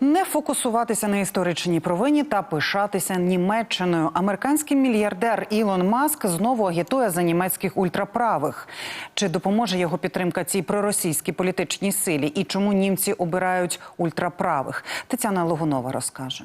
Не фокусуватися на історичній провині та пишатися Німеччиною. Американський мільярдер Ілон Маск знову агітує за німецьких ультраправих. Чи допоможе його підтримка цій проросійській політичній силі? І чому німці обирають ультраправих? Тетяна Логунова розкаже.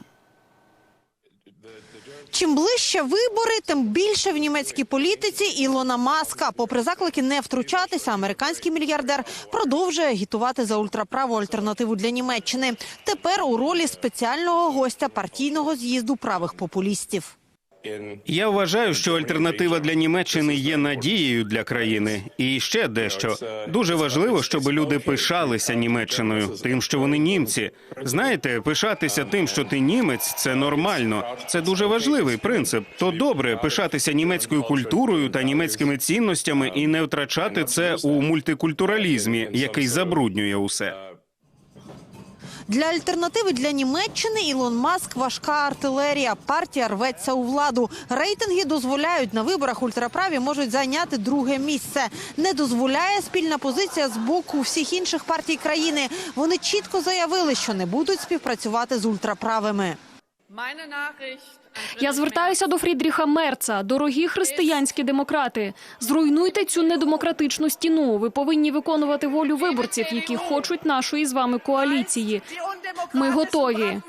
Чим ближче вибори, тим більше в німецькій політиці Ілона Маска. Попри заклики не втручатися, американський мільярдер продовжує агітувати за ультраправу альтернативу для Німеччини. Тепер у ролі спеціального гостя партійного з'їзду правих популістів. Я вважаю, що альтернатива для Німеччини є надією для країни. І ще дещо дуже важливо, щоб люди пишалися Німеччиною, тим, що вони німці. Знаєте, пишатися тим, що ти німець, це нормально. Це дуже важливий принцип. То добре пишатися німецькою культурою та німецькими цінностями і не втрачати це у мультикультуралізмі, який забруднює усе. Для альтернативи для Німеччини Ілон Маск важка артилерія. Партія рветься у владу. Рейтинги дозволяють на виборах ультраправі можуть зайняти друге місце. Не дозволяє спільна позиція з боку всіх інших партій країни. Вони чітко заявили, що не будуть співпрацювати з ультраправими. Я звертаюся до Фрідріха Мерца. Дорогі християнські демократи, зруйнуйте цю недемократичну стіну. Ви повинні виконувати волю виборців, які хочуть нашої з вами коаліції. Ми готові.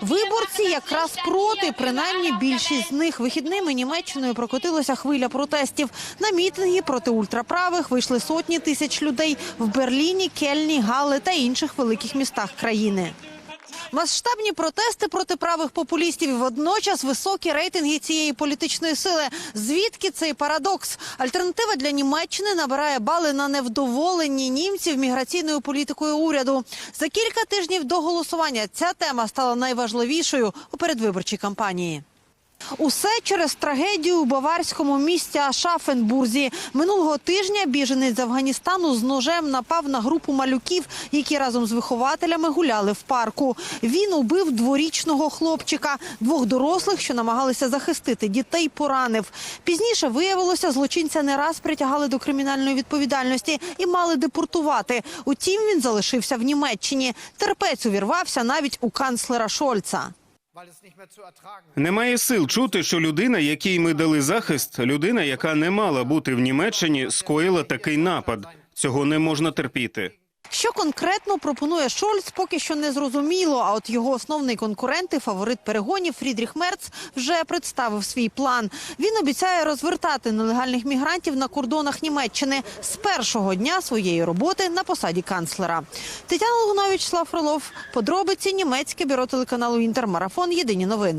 Виборці якраз проти, принаймні більшість з них вихідними Німеччиною прокотилася хвиля протестів. На мітинги проти ультраправих вийшли сотні тисяч людей в Берліні, Кельні, Галле та інших великих містах країни. Масштабні протести проти правих популістів і водночас високі рейтинги цієї політичної сили. Звідки цей парадокс? Альтернатива для Німеччини набирає бали на невдоволенні німців міграційною політикою уряду. За кілька тижнів до голосування ця тема стала найважливішою у передвиборчій кампанії. Усе через трагедію у баварському місті Шафенбурзі. Минулого тижня біженець з Афганістану з ножем напав на групу малюків, які разом з вихователями гуляли в парку. Він убив дворічного хлопчика. Двох дорослих, що намагалися захистити дітей, поранив. Пізніше виявилося, злочинця не раз притягали до кримінальної відповідальності і мали депортувати. Утім, він залишився в Німеччині. Терпець увірвався навіть у канцлера Шольца. Немає сил чути, що людина, якій ми дали захист, людина, яка не мала бути в Німеччині, скоїла такий напад. Цього не можна терпіти. Що конкретно пропонує Шольц, поки що не зрозуміло. А от його основний конкурент і фаворит перегонів Фрідріх Мерц вже представив свій план. Він обіцяє розвертати нелегальних мігрантів на кордонах Німеччини з першого дня своєї роботи на посаді канцлера. Тетяна Лугунович, Слав Фролов. Подробиці німецьке бюро телеканалу Інтермарафон. Єдині новини.